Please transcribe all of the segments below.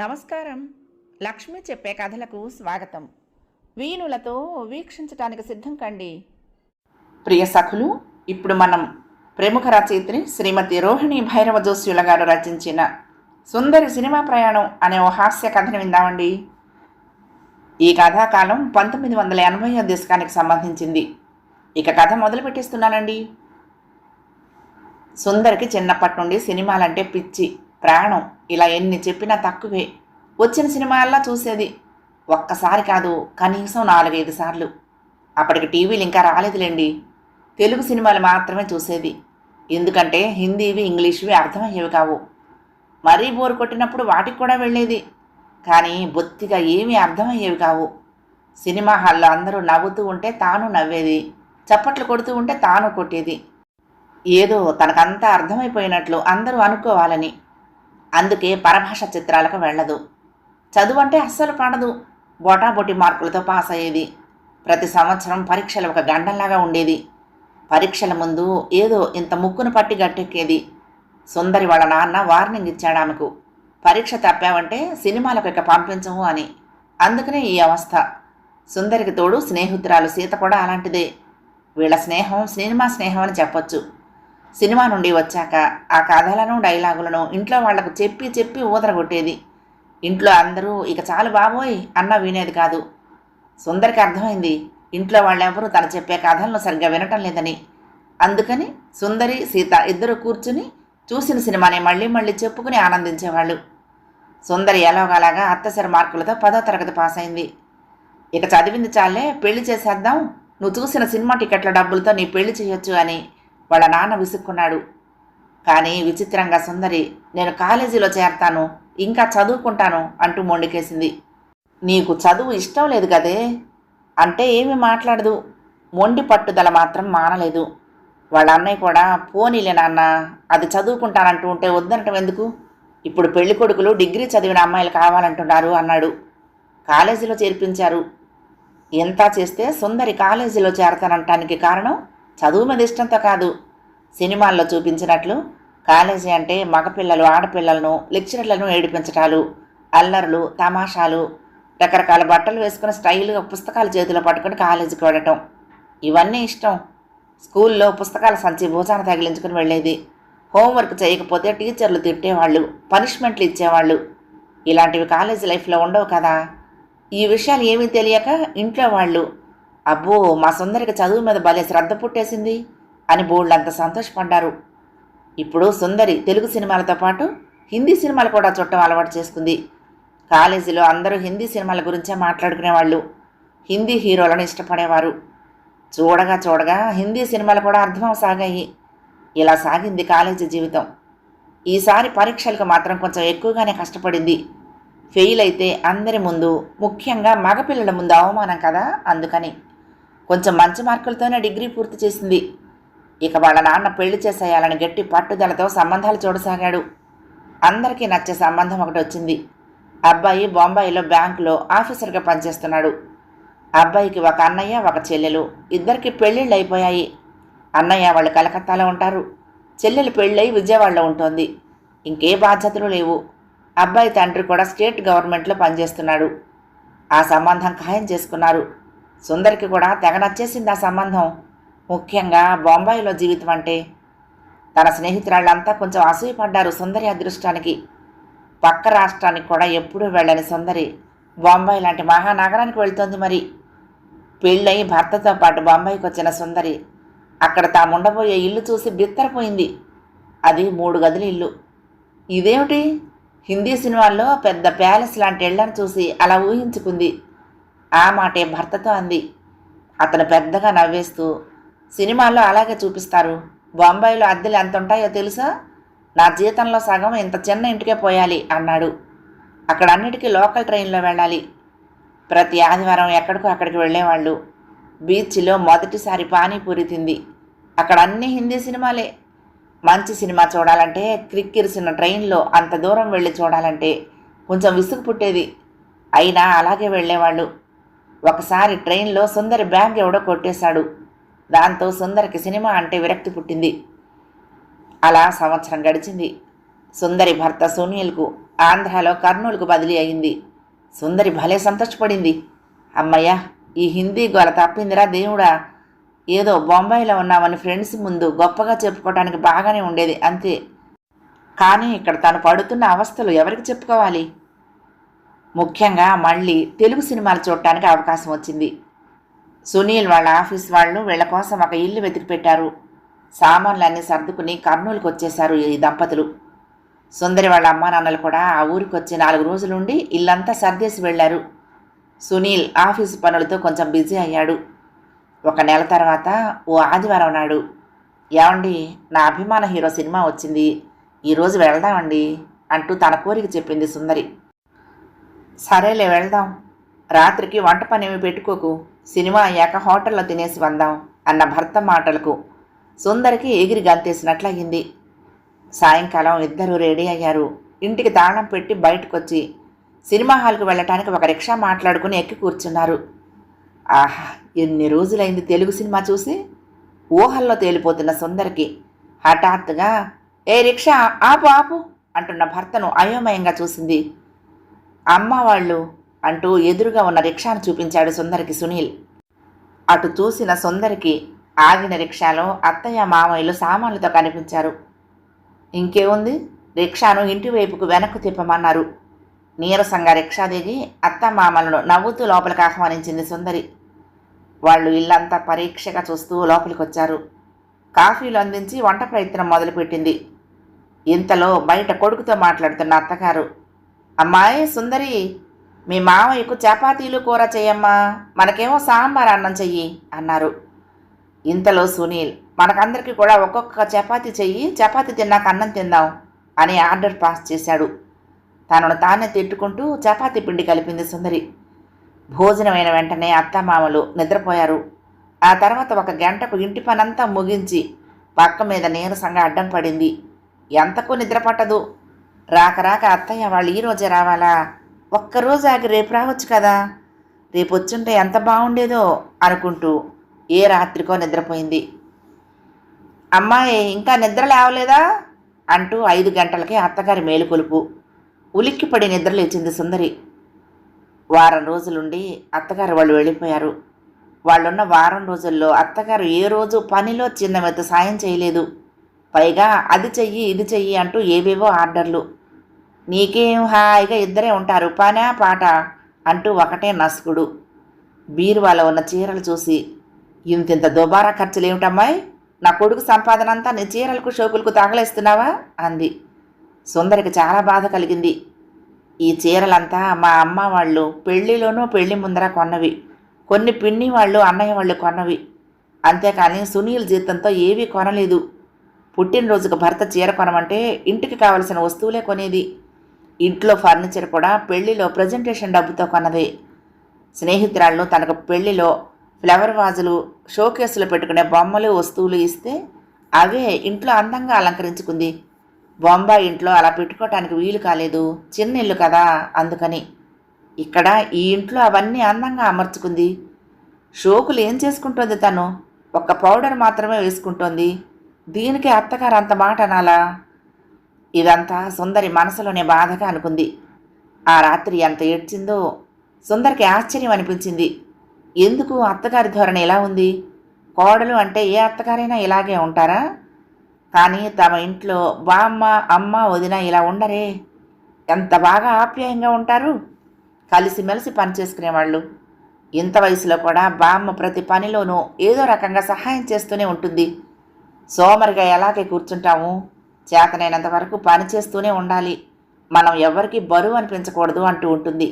నమస్కారం. లక్ష్మి చెప్పే కథలకు స్వాగతం. వీణులతో వీక్షించటానికి సిద్ధం కండి. ప్రియ సఖులు ఇప్పుడు మనం ప్రముఖ రచయిత్రి శ్రీమతి రోహిణి భైరవ జోస్యుల గారు రచించిన సుందరి సినిమా ప్రయాణం అనే ఓ హాస్య కథను విందామండి. ఈ కథాకాలం పంతొమ్మిది వందల ఎనభై దశకానికి సంబంధించింది. ఇక కథ మొదలు పెట్టిస్తున్నానండి. సుందరికి చిన్నప్పటి నుండి సినిమాలంటే పిచ్చి ప్రాణం. ఇలా ఎన్ని చెప్పినా తక్కువే. వచ్చిన సినిమాల్లో చూసేది. ఒక్కసారి కాదు కనీసం నాలుగైదు సార్లు. అప్పటికి టీవీలు ఇంకా రాలేదులేండి. తెలుగు సినిమాలు మాత్రమే చూసేది. ఎందుకంటే హిందీవి ఇంగ్లీష్వి అర్థమయ్యేవి కావు. మరీ బోరు కొట్టినప్పుడు వాటికి కూడా వెళ్ళేది. కానీ బొత్తిగా ఏమీ అర్థమయ్యేవి కావు. సినిమా హాల్లో అందరూ నవ్వుతూ ఉంటే తాను నవ్వేది. చప్పట్లు కొడుతూ ఉంటే తాను కొట్టేది. ఏదో తనకంతా అర్థమైపోయినట్లు అందరూ అనుకోవాలని. అందుకే పరభాష చిత్రాలకు వెళ్ళదు. చదువు అంటే అస్సలు పడదు. బొటాబొటి మార్కులతో పాస్ అయ్యేది. ప్రతి సంవత్సరం పరీక్షలు ఒక గండంలాగా ఉండేది. పరీక్షల ముందు ఏదో ఇంత ముక్కును పట్టి గట్టెక్కేది. సుందరి వాళ్ళ నాన్న వార్నింగ్ ఇచ్చాడు ఆమెకు. పరీక్ష తప్పావంటే సినిమాలకు ఇక పంపించము అని. అందుకనే ఈ అవస్థ. సుందరికి తోడు స్నేహితురాలు సీత కూడా అలాంటిదే. వీళ్ళ స్నేహం సినిమా స్నేహం అని చెప్పొచ్చు. సినిమా నుండి వచ్చాక ఆ కథలను డైలాగులను ఇంట్లో వాళ్ళకు చెప్పి చెప్పి ఊదరగొట్టేది. ఇంట్లో అందరూ ఇక చాలు బాబోయ్ అన్న వినేది కాదు. సుందరికి అర్థమైంది ఇంట్లో వాళ్ళెవరూ తను చెప్పే కథలను సరిగ్గా వినటం లేదని. అందుకని సుందరి సీత ఇద్దరు కూర్చుని చూసిన సినిమాని మళ్ళీ మళ్ళీ చెప్పుకుని ఆనందించేవాళ్ళు. సుందరి ఎలాగలాగా అత్తసరి మార్కులతో పదో తరగతి పాస్ అయింది ఇక చదివింది చాలే పెళ్ళి చేసేద్దాం. నువ్వు చూసిన సినిమా టికెట్ల డబ్బులతో నీ పెళ్ళి చేయొచ్చు అని వాళ్ళ నాన్న విసుక్కున్నాడు. కానీ విచిత్రంగా సుందరి నేను కాలేజీలో చేరతాను ఇంకా చదువుకుంటాను అంటూ మొండికేసింది. నీకు చదువు ఇష్టం లేదు కదే అంటే ఏమీ మాట్లాడదు. మొండి పట్టుదల మాత్రం మానలేదు. వాళ్ళ అన్నయ్య కూడా పోనీలే నాన్న అది చదువుకుంటానంటూ ఉంటే వద్దనటం ఎందుకు? ఇప్పుడు పెళ్ళి కొడుకులు డిగ్రీ చదివిన అమ్మాయిలు కావాలంటున్నారు అన్నాడు. కాలేజీలో చేర్పించారు. ఎంత చేస్తే సుందరి కాలేజీలో చేరతానంటానికి కారణం చదువు మీద ఇష్టంతో కాదు. సినిమాల్లో చూపించినట్లు కాలేజీ అంటే మగపిల్లలు ఆడపిల్లలను లెక్చరర్లను ఏడిపించటాలు అల్లర్లు తమాషాలు రకరకాల బట్టలు వేసుకుని స్టైల్గా పుస్తకాలు చేతిలో పట్టుకుని కాలేజీకి వెళ్ళటం. ఇవన్నీ ఇష్టం. స్కూల్లో పుస్తకాల సంచి భోజనం తగిలించుకుని వెళ్ళేది. హోంవర్క్ చేయకపోతే టీచర్లు తిట్టేవాళ్ళు పనిష్మెంట్లు ఇచ్చేవాళ్ళు. ఇలాంటివి కాలేజీ లైఫ్లో ఉండవు కదా. ఈ విషయాలు ఏమీ తెలియక ఇంట్లో వాళ్ళు అబ్బో మా సుందరికి చదువు మీద భలే శ్రద్ధ పుట్టేసింది అని బోళ్ళంత సంతోషపడ్డారు. ఇప్పుడు సుందరి తెలుగు సినిమాలతో పాటు హిందీ సినిమాలు కూడా చుట్టం అలవాటు చేసుకుంది. కాలేజీలో అందరూ హిందీ సినిమాల గురించే మాట్లాడుకునేవాళ్ళు. హిందీ హీరోలను ఇష్టపడేవారు. చూడగా చూడగా హిందీ సినిమాలు కూడా అర్థం సాగాయి. ఇలా సాగింది కాలేజీ జీవితం. ఈసారి పరీక్షలకు మాత్రం కొంచెం ఎక్కువగానే కష్టపడింది. ఫెయిల్ అయితే అందరి ముందు ముఖ్యంగా మగపిల్లల ముందు అవమానం కదా అందుకని. కొంచెం మంచి మార్కులతోనే డిగ్రీ పూర్తి చేసింది. ఇక వాళ్ళ నాన్న పెళ్ళి చేసేయాలని గట్టి పట్టుదలతో సంబంధాలు చూడసాగాడు. అందరికీ నచ్చే సంబంధం ఒకటి వచ్చింది. అబ్బాయి బొంబాయిలో బ్యాంకులో ఆఫీసర్గా పనిచేస్తున్నాడు. అబ్బాయికి ఒక అన్నయ్య ఒక చెల్లెలు. ఇద్దరికి పెళ్ళిళ్ళు అయిపోయాయి. అన్నయ్య వాళ్ళు కలకత్తాలో ఉంటారు. చెల్లెలు పెళ్ళై విజయవాడలో ఉంటుంది. ఇంకే బాధ్యతలు లేవు. అబ్బాయి తండ్రి కూడా స్టేట్ గవర్నమెంట్లో పనిచేస్తున్నాడు. ఆ సంబంధం ఖాయం చేసుకున్నారు. సుందరికి కూడా తెగ నచ్చేసింది ఆ సంబంధం. ముఖ్యంగా బొంబాయిలో జీవితం అంటే. తన స్నేహితురాళ్ళంతా కొంచెం అసూయపడ్డారు సుందరి అదృష్టానికి. పక్క రాష్ట్రానికి కూడా ఎప్పుడూ వెళ్ళని సుందరి. బొంబాయి లాంటి మహానగరానికి వెళ్తోంది మరి. పెళ్ళయి భర్తతో పాటు బొంబాయికి వచ్చిన సుందరి. అక్కడ తాముండబోయే ఇల్లు చూసి బిత్తరపోయింది. అది మూడు గదుల ఇల్లు. ఇదేమిటి? హిందీ సినిమాల్లో పెద్ద ప్యాలెస్ లాంటి ఇళ్ళను చూసి అలా ఊహించుకుంది. ఆ మాటే భర్తతో అంది. అతను పెద్దగా నవ్వేస్తూ సినిమాల్లో అలాగే చూపిస్తారు. బొంబాయిలో అద్దెలు ఎంత ఉంటాయో తెలుసా? నా జీతంలో సగం ఇంత చిన్న ఇంటికే పోయాలి అన్నాడు. అక్కడ అన్నిటికీ లోకల్ ట్రైన్లో వెళ్ళాలి. ప్రతి ఆదివారం ఎక్కడికో అక్కడికి వెళ్ళేవాళ్ళు. బీచ్లో మొదటిసారి పానీపూరి తింది. అక్కడ అన్ని హిందీ సినిమాలే. మంచి సినిమా చూడాలంటే క్రిక్కిరిసిన ట్రైన్లో అంత దూరం వెళ్ళి చూడాలంటే కొంచెం విసుగు పుట్టేది. అయినా అలాగే వెళ్ళేవాళ్ళు. ఒకసారి ట్రైన్లో సుందరి బ్యాగ్ ఎవడో కొట్టేశాడు. దాంతో సుందరికి సినిమా అంటే విరక్తి పుట్టింది. అలా సంవత్సరం గడిచింది. సుందరి భర్త సునీల్కు ఆంధ్రాలో కర్నూలుకు బదిలీ అయింది. సుందరి భలే సంతోషపడింది. అమ్మయ్య ఈ హిందీ గోల తప్పిందిరా దేవుడా. ఏదో బొంబాయిలో ఉన్నామని ఫ్రెండ్స్ ముందు గొప్పగా చెప్పుకోవడానికి బాగానే ఉండేది అంతే. కానీ ఇక్కడ తను పడుతున్న అవస్థలు ఎవరికి చెప్పుకోవాలి? ముఖ్యంగా మళ్ళీ తెలుగు సినిమాలు చూడటానికి అవకాశం వచ్చింది. సునీల్ వాళ్ళ ఆఫీస్ వాళ్ళు వీళ్ళ కోసం ఒక ఇల్లు వెతికి పెట్టారు. సామాన్లన్నీ సర్దుకుని కర్నూలుకు వచ్చేశారు ఈ దంపతులు. సుందరి వాళ్ళ అమ్మా నాన్నలు కూడా ఆ ఊరికి వచ్చి నాలుగు రోజులుండి ఇల్లంతా సర్దేసి వెళ్ళారు. సునీల్ ఆఫీసు పనులతో కొంచెం బిజీ అయ్యాడు. ఒక నెల తర్వాత ఓ ఆదివారం నాడు ఏమండి నా అభిమాన హీరో సినిమా వచ్చింది. ఈరోజు వెళ్దామండి అంటూ తన కోరిక చెప్పింది సుందరి. సరేలే వెళ్దాం. రాత్రికి వంట పనేమి పెట్టుకోకు. సినిమా అయ్యాక హోటల్లో తినేసి వందాం అన్న భర్త మాటలకు సుందరికి ఎగిరి గంతేసినట్లయింది. సాయంకాలం ఇద్దరు రెడీ అయ్యారు. ఇంటికి తాళం పెట్టి బయటకొచ్చి సినిమా హాల్కు వెళ్ళటానికి ఒక రిక్షా మాట్లాడుకుని ఎక్కి కూర్చున్నారు. ఆహా ఎన్ని రోజులైంది తెలుగు సినిమా చూసి? ఊహల్లో తేలిపోతున్న సుందరికి హఠాత్తుగా ఏ రిక్షా ఆపు ఆపు అంటున్న భర్తను అయోమయంగా చూసింది. అమ్మ వాళ్ళు అంటూ ఎదురుగా ఉన్న రిక్షాను చూపించాడు సుందరికి సునీల్. అటు చూసిన సుందరికి ఆగిన రిక్షాలో అత్తయ్య మామయ్యలు సామాన్లతో కనిపించారు. ఇంకేముంది? రిక్షాను ఇంటివైపుకు వెనక్కు తిప్పమన్నారు. నీరసంగా రిక్షా దిగి అత్త మామలను నవ్వుతూ లోపలికి ఆహ్వానించింది సుందరి. వాళ్ళు ఇల్లంతా పరీక్షగా చూస్తూ లోపలికి వచ్చారు కాఫీలు అందించి వంట ప్రయత్నం మొదలుపెట్టింది. ఇంతలో బయట కొడుకుతో మాట్లాడుతున్న అత్తగారు అమ్మాయి సుందరి మీ మామయ్యకు చపాతీలు కూర చేయమ్మా మనకేమో సాంబార్ అన్నం చెయ్యి అన్నారు. ఇంతలో సునీల్ మనకందరికీ కూడా ఒక్కొక్క చపాతీ చెయ్యి చపాతీ తిన్నాక అన్నం తిందాం అని ఆర్డర్ పాస్ చేశాడు. తనను తానే తిట్టుకుంటూ చపాతీ పిండి కలిపింది సుందరి. భోజనమైన వెంటనే అత్తమామలు నిద్రపోయారు. ఆ తర్వాత ఒక గంటకు ఇంటి పనంతా ముగించి పక్క మీద నీరసంగా అడ్డం పడింది. ఎంతకు నిద్ర పట్టదు? రాక రాక అత్తయ్య వాళ్ళు ఈ రోజే రావాలా? ఒక్కరోజు ఆగి రేపు రావచ్చు కదా? రేపు వచ్చుంటే ఎంత బాగుండేదో అనుకుంటూ ఏ రాత్రికో నిద్రపోయింది. అమ్మాయి ఇంకా నిద్ర లేవలేదా? అంటూ ఐదు గంటలకే అత్తగారి మేలుకొలుపు. ఉలిక్కిపడి నిద్ర లేచింది సుందరి. వారం రోజులుండి అత్తగారు వాళ్ళు వెళ్ళిపోయారు. వాళ్ళున్న వారం రోజుల్లో అత్తగారు ఏ రోజు పనిలో చిన్న మెత్త సాయం చేయలేదు. పైగా అది చెయ్యి ఇది చెయ్యి అంటూ ఏవేవో ఆర్డర్లు. నీకేం హాయిగా ఇద్దరే ఉంటారు. పానా పాట? అంటూ ఒకటే నసుకుడు బీరువాలో ఉన్న చీరలు చూసి ఇంతింత దుబారా ఖర్చులేమిటమ్మాయి? నా కొడుకు సంపాదన అంతా నీ చీరలకు షోకులకు తగలేస్తున్నావా? అంది. సుందరికి చాలా బాధ కలిగింది. ఈ చీరలంతా మా అమ్మ వాళ్ళు పెళ్ళిలోనూ పెళ్ళి ముందర కొన్నవి. కొన్ని పిన్ని వాళ్ళు అన్నయ్య వాళ్ళు కొన్నవి. అంతేకాని సునీల్ జీతంతో ఏవీ కొనలేదు. పుట్టినరోజుకు భర్త చీర కొనమంటే ఇంటికి కావలసిన వస్తువులే కొనేది. ఇంట్లో ఫర్నిచర్ కూడా పెళ్ళిలో ప్రజెంటేషన్ డబ్బుతో కొన్నదే. స్నేహితురాళ్ళు తనకు పెళ్ళిలో ఫ్లవర్ వాజులు షోకేసులు పెట్టుకునే బొమ్మలు వస్తువులు ఇస్తే అవే ఇంట్లో అందంగా అలంకరించుకుంది. బొంబాయి ఇంట్లో అలా పెట్టుకోవటానికి వీలు కాలేదు. చిన్న ఇల్లు కదా అందుకని. ఇక్కడ ఈ ఇంట్లో అవన్నీ అందంగా అమర్చుకుంది. షోకులు ఏం చేసుకుంటుంది తను? ఒక్క పౌడర్ మాత్రమే వేసుకుంటోంది. దీనికి అత్తగారు అంత మాట అనాలా? ఇదంతా సుందరి మనసులోనే బాధగా అనుకుంది. ఆ రాత్రి ఎంత ఏడ్చిందో సుందరికి ఆశ్చర్యం అనిపించింది. ఎందుకు అత్తగారి ధోరణి ఎలా ఉంది? కోడలు అంటే ఏ అత్తగారైనా ఇలాగే ఉంటారా? కానీ తమ ఇంట్లో బామ్మ అమ్మ వదిన ఇలా ఉండరే. ఎంత బాగా ఆప్యాయంగా ఉంటారు? కలిసిమెలిసి పనిచేసుకునేవాళ్ళు ఇంత వయసులో కూడా బామ్మ ప్రతి పనిలోనూ ఏదో రకంగా సహాయం చేస్తూనే ఉంటుంది. సోమరిగా ఎలాగే కూర్చుంటాము? చేతనైనంత వరకు పని చేస్తూనే ఉండాలి. మనం ఎవరికి బరువు అనిపించకూడదు అంటూ ఉంటుంది.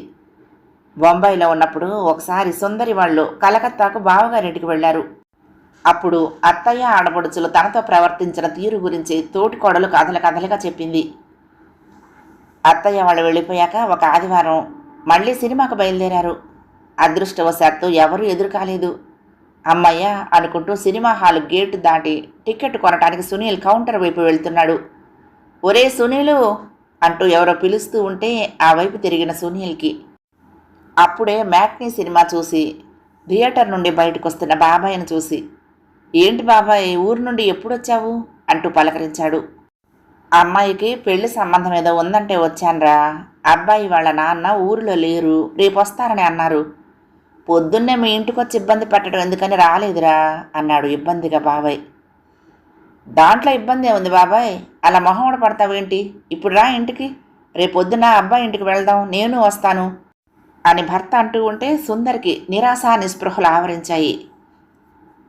బొంబాయిలో ఉన్నప్పుడు ఒకసారి సుందరి వాళ్ళు కలకత్తాకు బావగారింటికి వెళ్ళారు. అప్పుడు అత్తయ్య ఆడపడుచులు తనతో ప్రవర్తించిన తీరు గురించి తోటికోడలు కథల కథలుగా చెప్పింది. అత్తయ్య వాళ్ళు వెళ్ళిపోయాక ఒక ఆదివారం మళ్ళీ సినిమాకు బయలుదేరారు. అదృష్టవశాత్తు ఎవరూ ఎదురు కాలేదు అమ్మయ్య అనుకుంటూ సినిమా హాల్ గేటు దాటి టికెట్ కొనటానికి సునీల్ కౌంటర్ వైపు వెళ్తున్నాడు. ఒరే సునీలు అంటూ ఎవరో పిలుస్తూ ఉంటే ఆ వైపు తిరిగిన సునీల్కి. అప్పుడే మ్యాట్నీ సినిమా చూసి థియేటర్ నుండి బయటకు వస్తున్న బాబాయ్ని చూసి ఏంటి బాబాయ్ ఊరు నుండి ఎప్పుడొచ్చావు? అంటూ పలకరించాడు. అమ్మాయికి పెళ్ళి సంబంధం ఏదో ఉందంటే వచ్చానురా. అబ్బాయి వాళ్ళ నాన్న ఊరిలో లేరు రేపు వస్తారని అన్నారు. పొద్దున్నే మీ ఇంటికి వచ్చి ఇబ్బంది పెట్టడం ఎందుకని రాలేదురా అన్నాడు ఇబ్బందిగా బాబాయ్. దాంట్లో ఇబ్బంది ఏముంది బాబాయ్? అలా మొహమాట పడతావేంటి? ఇప్పుడు రా ఇంటికి. రేపొద్దున అబ్బాయి ఇంటికి వెళ్దాం నేను వస్తాను అని భర్త అంటూ ఉంటే సుందరికి నిరాశ నిస్పృహలు ఆవరించాయి.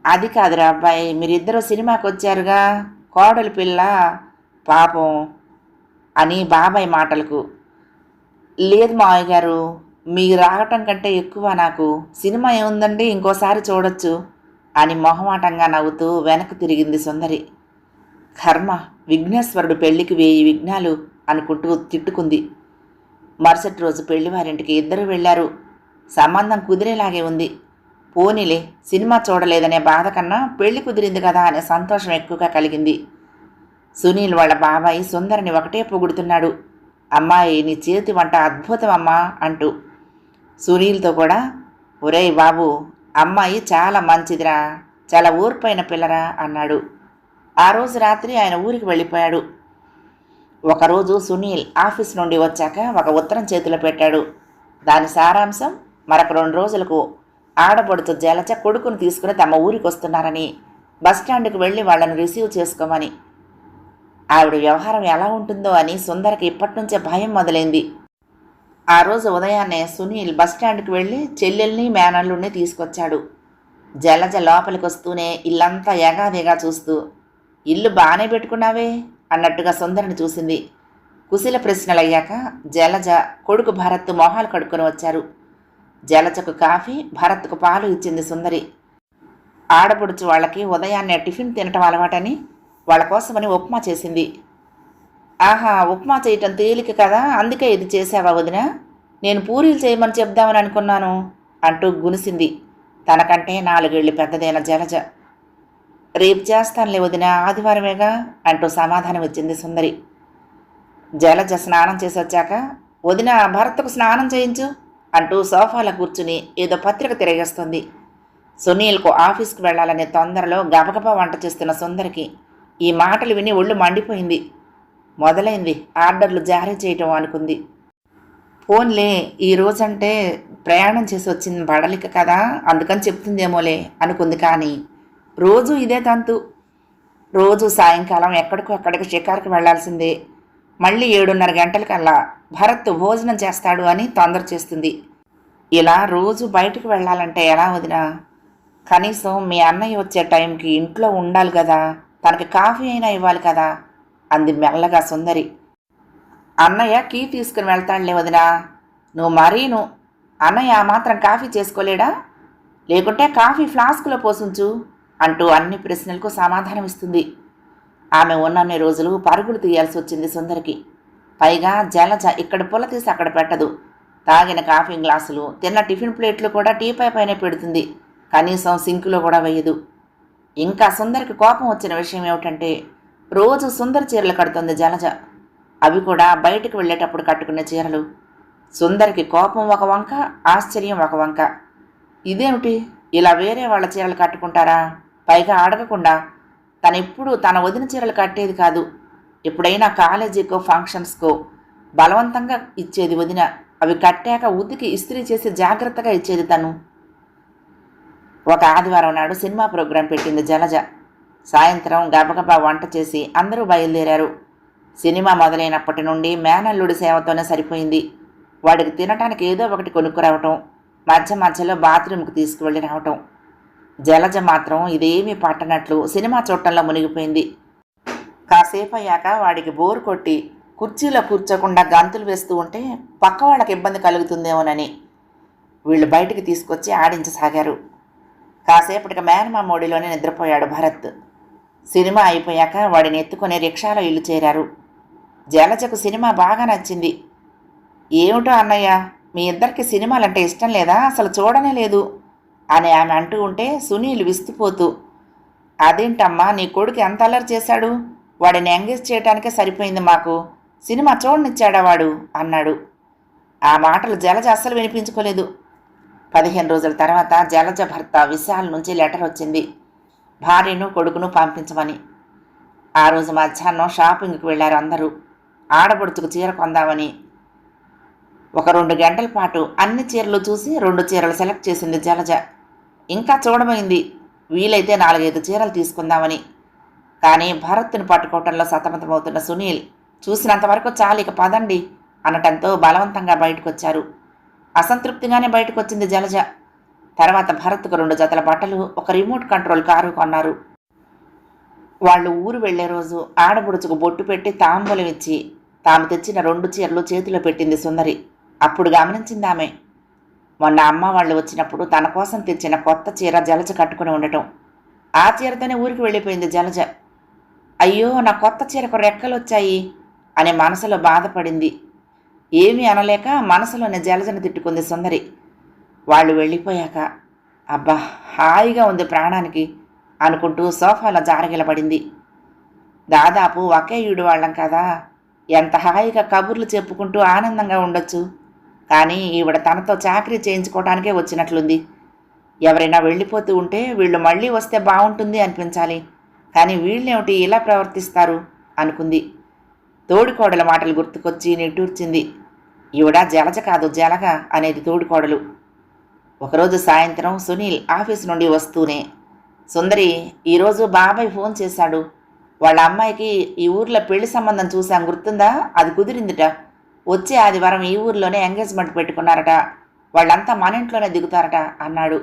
అది కాదురా అబ్బాయి మీరిద్దరూ సినిమాకి వచ్చారుగా కోడలి పిల్ల పాపం అని బాబాయ్ మాటలకు. లేదు మావయ్య గారు మీరు రావటం కంటే ఎక్కువ నాకు సినిమా ఏముందండి? ఇంకోసారి చూడొచ్చు అని మొహమాటంగా నవ్వుతూ వెనక్కి తిరిగింది సుందరి. కర్మ విఘ్నేశ్వరుడు పెళ్ళికి వేయి విఘ్నాలు అనుకుంటూ తిట్టుకుంది. మరుసటి రోజు పెళ్ళివారింటికి ఇద్దరు వెళ్ళారు. సంబంధం కుదిరేలాగే ఉంది. పోనీలే సినిమా చూడలేదనే బాధ కన్నా పెళ్ళి కుదిరింది కదా అనే సంతోషం ఎక్కువగా కలిగింది. సునీల్ వాళ్ళ బాబాయి సుందరిని ఒకటే పొగుడుతున్నాడు. అమ్మాయి నీ చేతి వంట అద్భుతం అమ్మా అంటూ సునీల్తో కూడా ఒరేయ్ బాబు అమ్మాయి చాలా మంచిదిరా చాలా ఊరిపోయిన పిల్లరా అన్నాడు. ఆ రోజు రాత్రి ఆయన ఊరికి వెళ్ళిపోయాడు. ఒకరోజు సునీల్ ఆఫీస్ నుండి వచ్చాక ఒక ఉత్తరం చేతిలో పెట్టాడు. దాని సారాంశం మరొక రెండు రోజులకు ఆడపడుతూ జలచ కొడుకును తీసుకుని తమ ఊరికి వస్తున్నారని బస్టాండ్కి వెళ్ళి వాళ్ళని రిసీవ్ చేసుకోమని. ఆవిడ వ్యవహారం ఎలా ఉంటుందో అని సుందరకి ఇప్పటి నుంచే భయం మొదలైంది. ఆ రోజు ఉదయాన్నే సునీల్ బస్టాండ్కి వెళ్ళి చెల్లెల్ని మేనల్లుని తీసుకొచ్చాడు. జలజ లోపలికి వస్తూనే ఇల్లంతా ఎగాదిగా చూస్తూ ఇల్లు బాగానే పెట్టుకున్నావే? అన్నట్టుగా సుందరిని చూసింది. కుశల ప్రశ్నలయ్యాక జలజ కొడుకు భరత్ మొహాలు కడుక్కొని వచ్చారు. జలజకు కాఫీ భరత్కు పాలు ఇచ్చింది సుందరి. ఆడపడుచు వాళ్ళకి ఉదయాన్నే టిఫిన్ తినటం అలవాటని వాళ్ళ కోసమని ఉప్మా చేసింది. ఆహా ఉప్మా చేయటం తేలిక కదా? అందుకే ఇది చేసావా వదిన? నేను పూరీలు చేయమని చెప్దామని అనుకున్నాను అంటూ గునిసింది. తనకంటే నాలుగేళ్ళు పెద్దదైన జలజ. రేపు చేస్తానులే వదిన ఆదివారమేగా? అంటూ సమాధానం ఇచ్చింది సుందరి. జలజ స్నానం చేసి వచ్చాక వదిన భరత్కు స్నానం చేయించు అంటూ సోఫాలో కూర్చుని ఏదో పత్రిక తిరిగేస్తుంది. సునీల్కు ఆఫీస్కి వెళ్ళాలనే తొందరలో గబగబా వంట చేస్తున్న సుందరికి ఈ మాటలు విని ఒళ్ళు మండిపోయింది. మొదలైంది. ఆర్డర్లు జారీ చేయటం అనుకుంది. ఫోన్లే ఈ రోజంటే ప్రయాణం చేసి వచ్చింది బడలిక కదా అందుకని చెప్తుందేమోలే అనుకుంది కానీ రోజు ఇదే తంతు. రోజు సాయంకాలం ఎక్కడికో అక్కడికి షికారుకు వెళ్ళాల్సిందే. మళ్ళీ ఏడున్నర గంటలకల్లా భరత్ భోజనం చేస్తాడు అని తొందర చేస్తుంది. ఇలా రోజు బయటకు వెళ్ళాలంటే ఎలా వదినా? కనీసం మీ అన్నయ్య వచ్చే టైంకి ఇంట్లో ఉండాలి కదా తనకి కాఫీ అయినా ఇవ్వాలి కదా అంది మెల్లగా సుందరి. అన్నయ్య కీ తీసుకుని వెళ్తాడులే వదినా? నువ్వు మరీను. అన్నయ్య మాత్రం కాఫీ చేసుకోలేడా? లేకుంటే కాఫీ ఫ్లాస్కులో పోసుంచు అంటూ అన్ని ప్రశ్నలకు సమాధానం ఇస్తుంది. ఆమె ఉన్నన్ని రోజులు పరుగులు తీయాల్సి వచ్చింది సుందరికి. పైగా జలజ ఇక్కడ పుల్ల తీసి అక్కడ పెట్టదు. తాగిన కాఫీ గ్లాసులు తిన్న టిఫిన్ ప్లేట్లు కూడా టీపై పైన పెడుతుంది. కనీసం సింకులో కూడా వేయదు. ఇంకా సుందరికి కోపం వచ్చిన విషయం ఏమిటంటే రోజు సుందర చీరలు కడుతుంది జలజ. అవి కూడా బయటకు వెళ్ళేటప్పుడు కట్టుకునే చీరలు. సుందరికి కోపం ఒక వంక ఆశ్చర్యం ఒక వంక. ఇదేమిటి? ఇలా వేరే వాళ్ళ చీరలు కట్టుకుంటారా? పైగా అడగకుండా. తనెప్పుడు తన వదిన చీరలు కట్టేది కాదు. ఎప్పుడైనా కాలేజీకో ఫంక్షన్స్కో బలవంతంగా ఇచ్చేది వదిన. అవి కట్టాక ఉతికి ఇస్త్రీ చేసి జాగ్రత్తగా ఇచ్చేది తను. ఒక ఆదివారం నాడు సినిమా ప్రోగ్రాం పెట్టింది జలజ. సాయంత్రం గబగబా వంట చేసి అందరూ బయలుదేరారు. సినిమా మొదలైనప్పటి నుండి మేనల్లుడి సేవతోనే సరిపోయింది. వాడికి తినటానికి ఏదో ఒకటి కొనుక్కురావటం మధ్య మధ్యలో బాత్రూమ్కి తీసుకువెళ్ళి రావటం. జలజ మాత్రం ఇదేమీ పట్టనట్లు సినిమా చూడటంలో మునిగిపోయింది. కాసేపు అయ్యాక వాడికి బోరు కొట్టి కుర్చీలో కూర్చోకుండా గంతులు వేస్తూ ఉంటే పక్క వాళ్ళకి ఇబ్బంది కలుగుతుందేమోనని వీళ్ళు బయటికి తీసుకొచ్చి ఆడించసాగారు. కాసేపటికి మేనమా మోడీలోనే నిద్రపోయాడు భరత్. సినిమా అయిపోయాక వాడిని ఎత్తుకొని రిక్షాలో ఇల్లు చేరారు. జలజకు సినిమా బాగా నచ్చింది. ఏమిటో అన్నయ్య మీ ఇద్దరికి సినిమాలంటే ఇష్టం లేదా? అసలు చూడనే లేదు. అని ఆమె అంటూ ఉంటే సునీల్ విస్తుపోతూ అదేంటమ్మా నీ కొడుకు ఎంత అల్లరి చేశాడు? వాడిని ఎంగేజ్ చేయడానికే సరిపోయింది మాకు. సినిమా చూడనిచ్చాడా వాడు? అన్నాడు. ఆ మాటలు జలజ అస్సలు వినిపించుకోలేదు. పదిహేను రోజుల తర్వాత జలజ భర్త విశాల్ నుంచి లెటర్ వచ్చింది. భార్యను కొడుకును పంపించమని. ఆ రోజు మధ్యాహ్నం షాపింగ్కి వెళ్ళారు అందరూ. ఆడపడుచుకు చీర కొందామని. ఒక రెండు గంటల పాటు అన్ని చీరలు చూసి రెండు చీరలు సెలెక్ట్ చేసింది జలజ. ఇంకా చూడమైంది వీలైతే నాలుగైదు చీరలు తీసుకుందామని. కానీ భరత్ను పట్టుకోవటంలో సతమతమవుతున్న సునీల్ చూసినంతవరకు చాలు ఇక పదండి అనటంతో బలవంతంగా బయటకొచ్చారు. అసంతృప్తిగానే బయటకు వచ్చింది జలజ. తర్వాత భరత్కు రెండు జతల బట్టలు ఒక రిమోట్ కంట్రోల్ కారు కొన్నారు. వాళ్ళు ఊరు వెళ్ళే రోజు ఆడబుడుచుకు బొట్టు పెట్టి తాంబూలం ఇచ్చి తాము తెచ్చిన రెండు చీరలు చేతిలో పెట్టింది సుందరి. అప్పుడు గమనించింది ఆమె. మొన్న అమ్మ వాళ్ళు వచ్చినప్పుడు తన కోసం తెచ్చిన కొత్త చీర జలజ కట్టుకుని ఉండటం. ఆ చీరతోనే ఊరికి వెళ్ళిపోయింది జలజ. అయ్యో నా కొత్త చీరకు రెక్కలు వచ్చాయి అనే మనసులో బాధపడింది. ఏమీ అనలేక మనసులోనే జలజను తిట్టుకుంది సుందరి. వాళ్ళు వెళ్ళిపోయాక అబ్బా హాయిగా ఉంది ప్రాణానికి అనుకుంటూ సోఫాలో జారగిలబడింది దాదాపు ఒకే ఈడు వాళ్ళం కదా ఎంత హాయిగా కబుర్లు చెప్పుకుంటూ ఆనందంగా ఉండొచ్చు. కానీ ఈవిడ తనతో చాకరీ చేయించుకోవడానికే వచ్చినట్లుంది. ఎవరైనా వెళ్ళిపోతూ ఉంటే వీళ్ళు మళ్ళీ వస్తే బాగుంటుంది అనిపించాలి. కానీ వీళ్ళేమిటి ఇలా ప్రవర్తిస్తారు? అనుకుంది. తోడికోడల మాటలు గుర్తుకొచ్చి నిట్టూర్చింది. ఈవిడ జలజ కాదు జలగ అనేది తోడికోడలు. ఒకరోజు సాయంత్రం సునీల్ ఆఫీస్ నుండి వస్తూనే సుందరి ఈరోజు బాబాయ్ ఫోన్ చేశాడు. వాళ్ళ అమ్మాయికి ఈ ఊర్లో పెళ్ళి సంబంధం చూసాం గుర్తుందా? అది కుదిరిందిట. వచ్చే ఆదివారం ఈ ఊర్లోనే ఎంగేజ్మెంట్ పెట్టుకున్నారట. వాళ్ళంతా మన ఇంట్లోనే దిగుతారట అన్నాడు.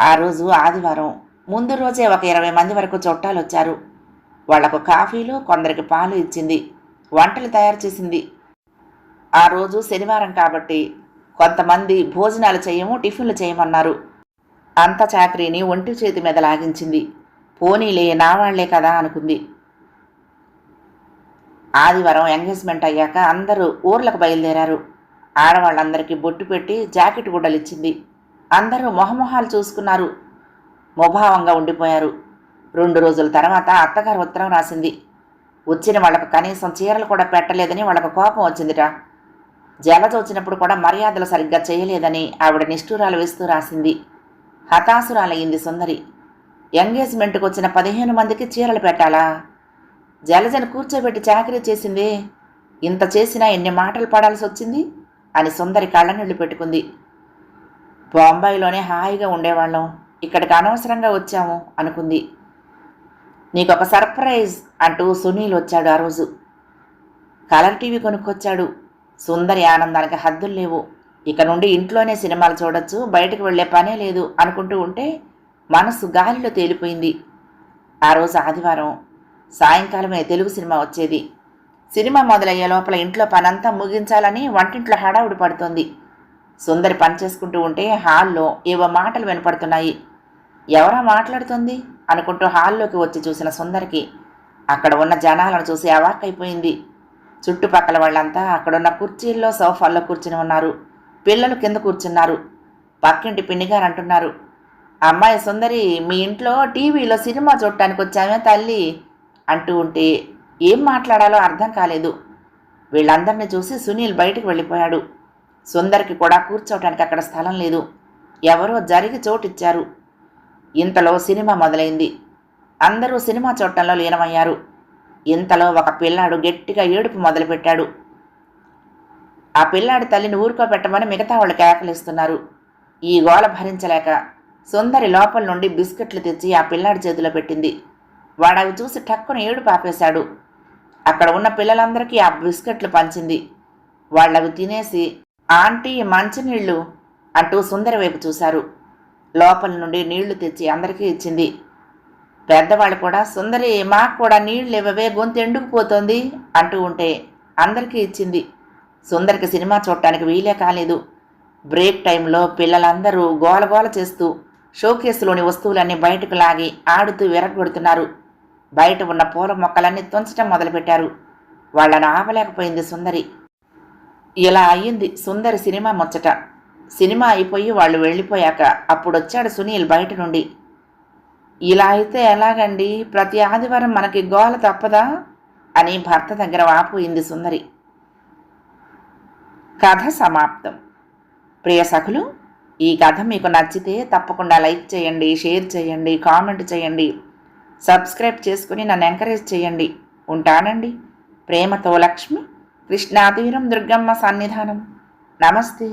ఆ రోజు ఆదివారం ముందు రోజే ఒక ఇరవై మంది వరకు చుట్టాలు వచ్చారు వాళ్ళకు కాఫీలు కొందరికి పాలు ఇచ్చింది. వంటలు తయారు చేసింది. ఆ రోజు శనివారం కాబట్టి కొంతమంది భోజనాలు చేయము టిఫిన్లు చేయమన్నారు. అంత చాకరీని ఒంటి చేతి మీద లాగించింది. పోనీలే నా వాళ్ళే కదా అనుకుంది. ఆదివారం ఎంగేజ్మెంట్ అయ్యాక అందరూ ఊర్లకు బయలుదేరారు. ఆడవాళ్ళందరికీ బొట్టు పెట్టి జాకెట్ గుడ్డలు ఇచ్చింది అందరూ మొహమొహాలు చూసుకున్నారు. ముభావంగా ఉండిపోయారు. రెండు రోజుల తర్వాత అత్తగారు ఉత్తరం రాసింది. వచ్చిన వాళ్ళకు కనీసం చీరలు కూడా పెట్టలేదని వాళ్ళకు కోపం వచ్చిందిట. జలజ వచ్చినప్పుడు కూడా మర్యాదలు సరిగ్గా చేయలేదని ఆవిడ నిష్ఠూరాలు వేస్తూ రాసింది. హతాసురాలయ్యింది సుందరి. ఎంగేజ్మెంట్కి వచ్చిన పదిహేను మందికి చీరలు పెట్టాలా? జలజను కూర్చోబెట్టి చాకరీ చేసింది. ఇంత చేసినా ఎన్ని మాటలు పడాల్సి వచ్చింది? అని సుందరి కళ్ళనీళ్ళు పెట్టుకుంది. బొంబాయిలోనే హాయిగా ఉండేవాళ్ళం. ఇక్కడికి అనవసరంగా వచ్చాము అనుకుంది. నీకొక సర్ప్రైజ్ అంటూ సునీల్ వచ్చాడు ఆ రోజు. Colour TV కొనుక్కొచ్చాడు. సుందరి ఆనందానికి హద్దులు లేవు. ఇక నుండి ఇంట్లోనే సినిమాలు చూడొచ్చు బయటకు వెళ్ళే పనే లేదు అనుకుంటూ ఉంటే మనసు గాలిలో తేలిపోయింది. ఆ రోజు ఆదివారం సాయంకాలమే తెలుగు సినిమా వచ్చేది. సినిమా మొదలయ్యే లోపల ఇంట్లో పనంతా ముగించాలని వంటింట్లో హడావుడి పడుతోంది. సుందరి పని చేసుకుంటూ ఉంటే హాల్లో ఏవో మాటలు వినపడుతున్నాయి. ఎవరా మాట్లాడుతుంది? అనుకుంటూ హాల్లోకి వచ్చి చూసిన సుందరికి అక్కడ ఉన్న జనాలను చూసి అవాక్కైపోయింది. చుట్టుపక్కల వాళ్ళంతా అక్కడున్న కుర్చీల్లో సోఫాల్లో కూర్చుని ఉన్నారు. పిల్లలు కింద కూర్చున్నారు. పక్కింటి పిన్నిగారు అంటున్నారు అమ్మాయి సుందరి మీ ఇంట్లో టీవీలో సినిమా చూడటానికి వచ్చామే తల్లి అంటూ ఉంటే ఏం మాట్లాడాలో అర్థం కాలేదు. వీళ్ళందరినీ చూసి సునీల్ బయటకు వెళ్ళిపోయాడు. సుందరికి కూడా కూర్చోవటానికి అక్కడ స్థలం లేదు. ఎవరో జరిగి చోటిచ్చారు. ఇంతలో సినిమా మొదలైంది. అందరూ సినిమా చూడటంలో లీనమయ్యారు. ఇంతలో ఒక పిల్లాడు గట్టిగా ఏడుపు మొదలుపెట్టాడు. ఆ పిల్లాడి తల్లిని ఊరుకోబెట్టమని మిగతా వాళ్ళు కేకలిస్తున్నారు. ఈ గోల భరించలేక సుందరి లోపల నుండి బిస్కెట్లు తెచ్చి ఆ పిల్లాడి చేతిలో పెట్టింది. వాడవి చూసి టక్కున ఏడు పాపేశాడు అక్కడ ఉన్న పిల్లలందరికీ ఆ బిస్కెట్లు పంచింది. వాళ్ళవి తినేసి ఆంటీ మంచినీళ్ళు అంటూ సుందరి వైపు చూశారు. లోపల నుండి నీళ్ళు తెచ్చి అందరికీ ఇచ్చింది. పెద్దవాళ్ళు కూడా సుందరి మాకు కూడా నీళ్ళు ఇవ్వవే గొంతు ఎండుకుపోతోంది అంటూ ఉంటే అందరికీ ఇచ్చింది. సుందరికి సినిమా చూడటానికి వీలే కాలేదు. బ్రేక్ టైంలో పిల్లలందరూ గోలగోల చేస్తూ షోకేసులోని వస్తువులన్నీ బయటకు లాగి ఆడుతూ విరగొడుతున్నారు బయట ఉన్న పూల మొక్కలన్నీ తుంచటం మొదలుపెట్టారు. వాళ్ళని ఆపలేకపోయింది సుందరి. ఇలా అయ్యింది సుందరి సినిమా ముచ్చట. సినిమా అయిపోయి వాళ్ళు వెళ్ళిపోయాక అప్పుడొచ్చాడు సునీల్ బయట నుండి. ఇలా అయితే ఎలాగండి? ప్రతి ఆదివారం మనకి గోల తప్పదా? అని భర్త దగ్గర వాపోయింది సుందరి. కథ సమాప్తం. ప్రియ సఖులు ఈ కథ మీకు నచ్చితే తప్పకుండా లైక్ చేయండి షేర్ చేయండి కామెంట్ చేయండి. సబ్స్క్రైబ్ చేసుకుని నన్ను ఎంకరేజ్ చేయండి. ఉంటానండి. ప్రేమతో లక్ష్మి కృష్ణాతీరం దుర్గమ్మ సన్నిధానం. నమస్తే.